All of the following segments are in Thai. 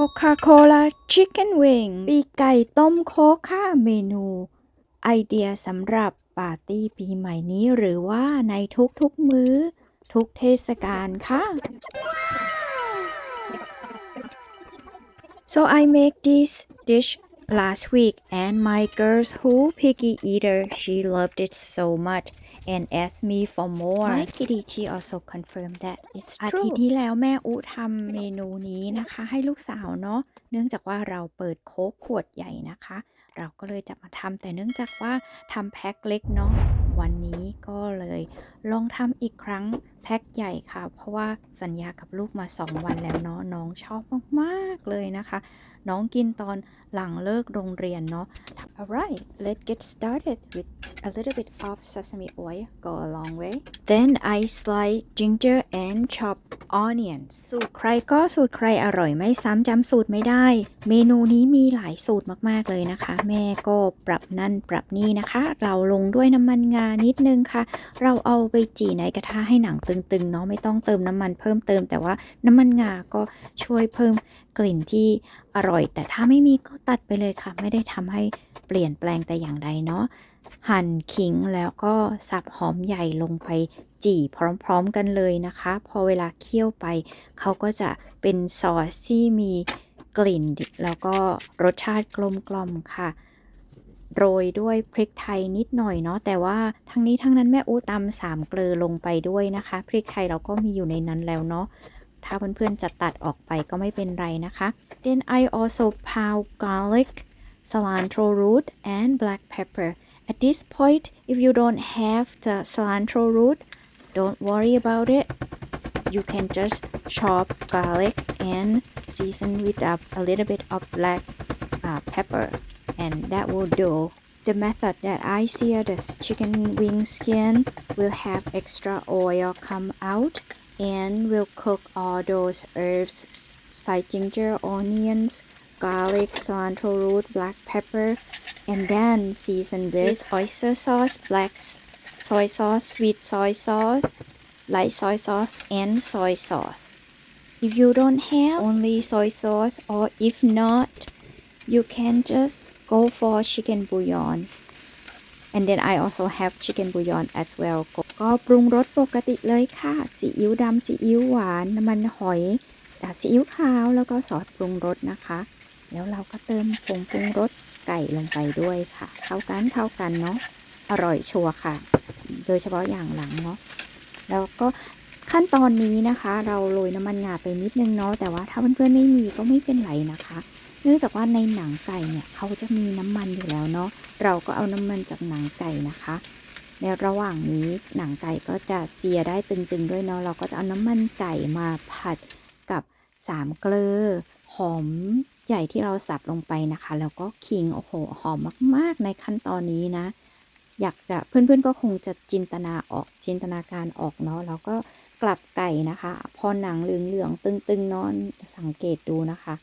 Coca-Cola Chicken Wing ปีไก่ต้มโคค่ะเมนู ไอเดียสำหรับปาร์ตี้ปีใหม่นี้หรือว่าในทุกๆมื้อ ทุกเทศกาลค่ะ So I make this dish last week and my girls who picky eater she loved it so much and asked me for more My kitty she also confirmed that it's true อาทิตย์ที่แล้วแม่อุทำเมนูนี้นะคะ ให้ลูกสาวเนาะ เนื่องจากว่าเราเปิดโค้กขวดใหญ่นะคะ เราก็เลยจะมาทำแต่เนื่องจากว่าทำแพ็คเล็กเนาะ วันนี้ก็เลยลองทำอีกครั้ง แพ็คใหญ่ค่ะ เพราะว่าสัญญากับลูกมา 2 วันแล้วเนาะน้องชอบมากๆเลยนะคะ น้องกินตอนหลังเลิกโรงเรียนเนาะ Alright let's get started with a little bit of sesame oil go a long way then I slice ginger and chop onions สูตรใครก็สูตรใครอร่อยไม่ซ้ำจำสูตรไม่ได้ เมนูนี้มีหลายสูตรมากๆเลยนะคะ แม่ก็ปรับนั่นปรับนี่นะคะ เราลงด้วยน้ำมันงานิดนึงค่ะ เราเอาไปจี่ในกระทะให้หนังตึงๆเนาะไม่ต้องเติมน้ำมันเพิ่มเติม แต่ว่าน้ำมันงาก็ช่วยเพิ่มกลิ่นที่อร่อย แต่ถ้าไม่มีก็ตัดไปเลยค่ะ ไม่ได้ทำให้เปลี่ยนแปลงแต่อย่างใดเนาะหั่นขิงแล้วก็สับหอมใหญ่ลงไปจี่พร้อมๆกันเลยนะคะ พอเวลาเคี่ยวไปเขาก็จะเป็นซอสที่มีกลิ่นแล้วก็รสชาติกลมกล่อมค่ะ โรยด้วยพริกไทยนิดหน่อยเนาะแต่ว่าทั้งนี้ทั้งนั้นแม่อูตำสามเกลือลงไปด้วยนะคะ พริกไทยเราก็มีอยู่ในนั้นแล้วเนาะถ้าเพื่อนๆจะตัดออกไปก็ไม่เป็นไรนะคะ then I also pound garlic cilantro root and black pepper at this point if you don't have the cilantro root don't worry about it you can just chop garlic and season with a, a little bit of black uh, pepper and that will do. The method that I sear the chicken wing skin will have extra oil come out and will cook all those herbs, side ginger, onions, garlic, cilantro root, black pepper, and then season with oyster sauce, black soy sauce, sweet soy sauce, light soy sauce, and soy sauce. If you don't have only soy sauce or if not, you can just go for chicken bouillon and then I also have chicken bouillon as well ก็ก็ปรุงรสปกติเลยค่ะซีอิ๊วดำซีอิ๊วหวานน้ำมันหอยซีอิ๊วขาวแล้วก็ซอสปรุงรสนะคะ แล้วเราก็เติมผงปรุงรสไก่ลงไปด้วยค่ะ เข้ากันเข้ากันเนาะอร่อยชัวร์ค่ะ โดยเฉพาะอย่างหลังเนาะแล้วก็ขั้นตอนนี้นะคะ เราโรยน้ำมันงาไปนิดนึงเนาะแต่ว่าถ้าเพื่อนๆไม่มีก็ไม่เป็นไรนะคะ นื่องจากว่าในหนังไก่เนี่ยเขาจะมีน้ำมันอยู่แล้วเนาะเราก็เอาน้ำมันจากหนังไก่นะคะ ในระหว่างนี้หนังไก่ก็จะเสียได้ตึงๆด้วยเนาะเราก็จะเอาน้ำมันไก่มาผัดกับสามเกลือหอมใหญ่ที่เราสับลงไปนะคะ แล้วก็ขิงโอ้โหหอมมาก ๆ ในขั้นตอนนี้นะ อยากจะเพื่อนๆก็คงจะจินตนาออกจินตนาการออกเนาะแล้วก็กลับไก่นะคะ พอหนังเหลืองๆตึงๆนอนสังเกตดูนะคะ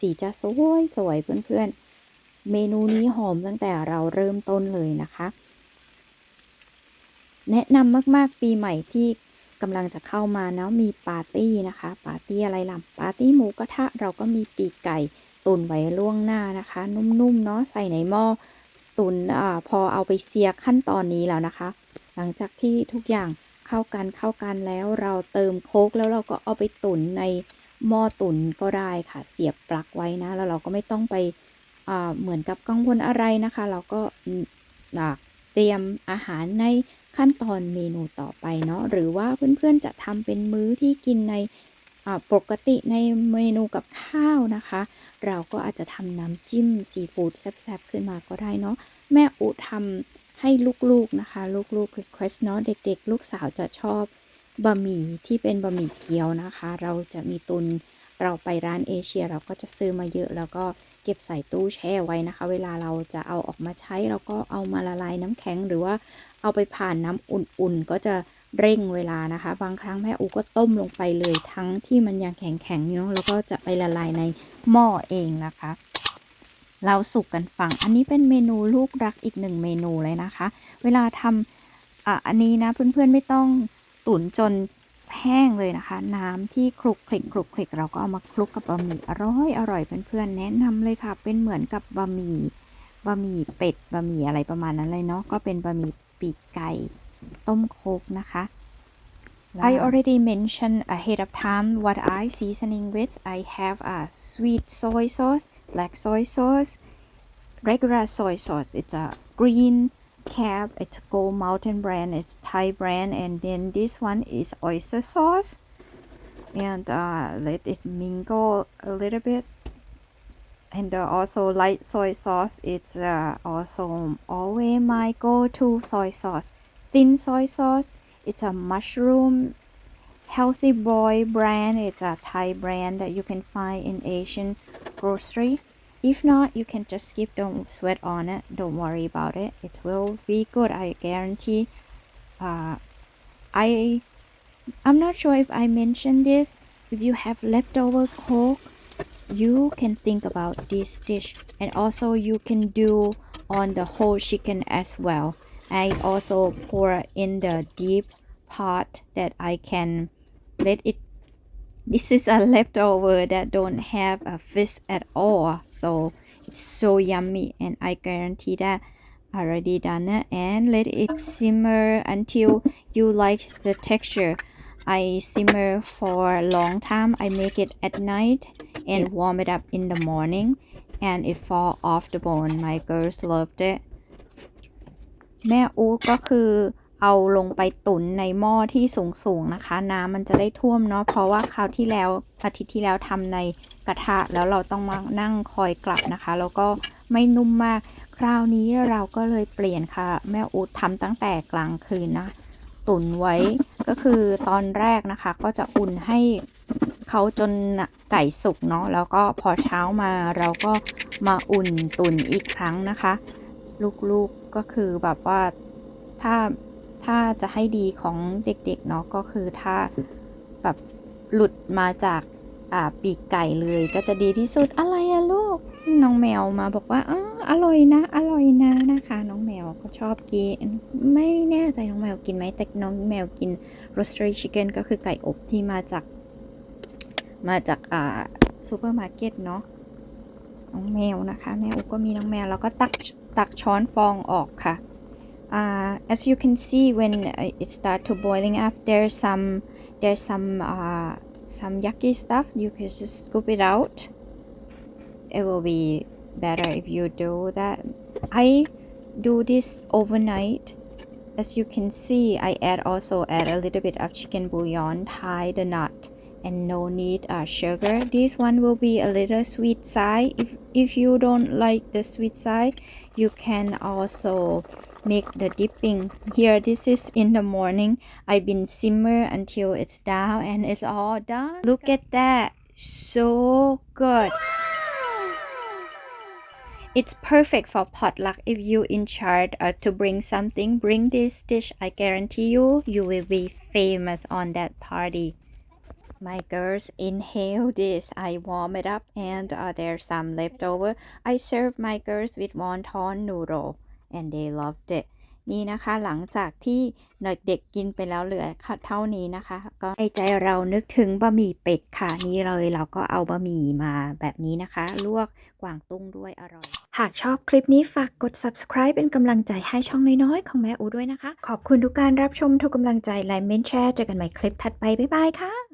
สีจะสวยสวยเพื่อนๆ เมนูนี้หอมตั้งแต่เราเริ่มต้นเลยนะคะ แนะนำมากๆปีใหม่ที่กำลังจะเข้ามาเนาะมีปาร์ตี้นะคะ ปาร์ตี้อะไรล่ะปาร์ตี้หมูกระทะเราก็มีปีกไก่ตุนไว้ล่วงหน้านะคะ นุ่มๆเนาะใส่ในหม้อตุนอพอเอาไปเสียขั้นตอนนี้แล้วนะคะ หลังจากที่ทุกอย่างเข้ากันเข้ากันแล้วเราเติมโค้กแล้วเราก็เอาไปตุนใน หม้อตุนก็ได้ค่ะ เสียบปลั๊กไว้นะ แล้วเราก็ไม่ต้องไปเหมือนกับกังวลอะไรนะคะ เราก็เตรียมอาหารในขั้นตอนเมนูต่อไปเนาะ หรือว่าเพื่อนๆจะทำเป็นมื้อที่กินในปกติในเมนูกับข้าวนะคะ เราก็อาจจะทำน้ำจิ้มซีฟู้ดแซ่บๆขึ้นมาก็ได้เนาะ แม่อุทำให้ลูกๆนะคะ ลูกๆ request เนาะเด็กๆ ลูกสาวจะชอบ บะหมี่ที่เป็นบะหมี่เกี๊ยวนะคะ เราจะมีตุนเราไปร้านเอเชียเราก็จะซื้อมาเยอะ แล้วก็เก็บใส่ตู้แช่ไว้นะคะ เวลาเราจะเอาออกมาใช้เราก็เอามาละลายน้ำแข็งหรือว่าเอาไปผ่านน้ำอุ่นๆ ก็จะเร่งเวลานะคะ บางครั้งแม่อูก็ต้มลงไปเลยทั้งที่มันยังแข็งๆอยู่เนาะแล้วก็จะไปละลายในหม้อเองนะคะ เราสุกกันฟัง อันนี้เป็นเมนูลูกรักอีกหนึ่งเมนูเลยนะคะ เวลาทำอะอันนี้นะเพื่อนๆไม่ต้อง ตุ๋นจนแห้งเลยนะคะ น้ำที่คลุกคลิกคลุกคลิกเราก็เอามาคลุกกับบะหมี่อร่อยอร่อยเพื่อนๆแนะนำเลยค่ะ เป็นเหมือนกับบะหมี่บะหมี่เป็ดบะหมี่อะไรประมาณนั้นเลยเนาะก็เป็นบะหมี่ปีกไก่ต้มโคกนะคะ I already mentioned ahead of time what I seasoning with. I have a sweet soy sauce, black soy sauce, regular soy sauce. It's a green cap. It's Gold Mountain brand. It's Thai brand, and then this one is oyster sauce. And uh, let it mingle a little bit. And uh, also light soy sauce. It's uh, also always my go-to soy sauce. Thin soy sauce. It's a mushroom healthy boy brand it's a thai brand that you can find in asian grocery if not you can just skip don't sweat on it don't worry about it. It will be good i guarantee. Uh, i i'm not sure if i mentioned this. If you have leftover coke you can think about this dish. And also you can do on the whole chicken as well. I also pour in the deep pot that i can let it this is a leftover that don't have a fish at all so it's so yummy and i guarantee that I already done it and let it simmer until you like the texture i simmer for a long time i make it at night and warm it up in the morning and it fall off the bone my girls loved it แม่อูก็คือ เอาลงไปตุ๋นในหม้อที่สูงๆนะคะ น้ำมันจะได้ท่วมเนาะเพราะว่าคราวที่แล้วอาทิตย์ที่แล้วทำในกระทะแล้วเราต้องมานั่งคอยกลับนะคะ แล้วก็ไม่นุ่มมาก คราวนี้เราก็เลยเปลี่ยนค่ะ แม่อูทำตั้งแต่กลางคืนนะตุ๋นไว้ก็คือตอนแรกนะคะ ก็จะอุ่นให้เขาจนไก่สุกเนาะแล้วก็พอเช้ามาเราก็มาอุ่นตุ๋นอีกครั้งนะคะ ลูกๆก็คือแบบว่าถ้า ถ้าจะให้ดีของเด็กๆเนาะก็คือถ้าแบบหลุดมาจากอ่าปีกไก่เลยก็จะดีที่สุดอะไรอะลูก น้องแมวมาบอกว่าอ๋ออร่อยนะ อร่อยนะนะคะ น้องแมวเขาชอบกิน ไม่แน่ใจน้องแมวกินไหมแต่น้องแมวกิน r o a s t e r chicken ก็คือไก่อบที่มาจาก มาจากอ่าซูเปอร์มาร์เก็ตเนาะน้องแมวนะคะ แม่อุก็มีน้องแมวแล้วก็ตักตักช้อนฟองออกค่ะ uh, as you can see when uh, it start to boiling up there's some there's some uh, some yucky stuff. You can just scoop it out. It will be better if you do that. I do this overnight. As you can see i add also add a little bit of chicken bouillon tie the knot and no need uh, sugar. This one will be a little sweet side. If if you don't like the sweet side you can also make the dipping. Here this is in the morning. I've been simmer until it's down and it's all done. Look at that. So good. It's perfect for potluck if you in charge uh, to bring something. Bring this dish i guarantee you you will be famous on that party. My girls inhale this. I warm it up and uh, there's some leftover. I serve my girls with wonton noodle and they loved it นี่นะคะหลังจากที่เด็กๆกินไปแล้วเหลือเท่านี้นะคะ ก็ในใจเรานึกถึงบะหมี่เป็ดค่ะ นี่เลยเราก็เอาบะหมี่มาแบบนี้นะคะ ลวกกวางตุ้งด้วยอร่อย หากชอบคลิปนี้ฝากกด subscribe เป็นกำลังใจให้ช่องน้อยๆ ของแม่อูด้วยนะคะ ขอบคุณทุกการรับชมทุกกำลังใจไลค์เมนแชร์เจอกันใหม่คลิปถัดไป บ๊ายบายค่ะ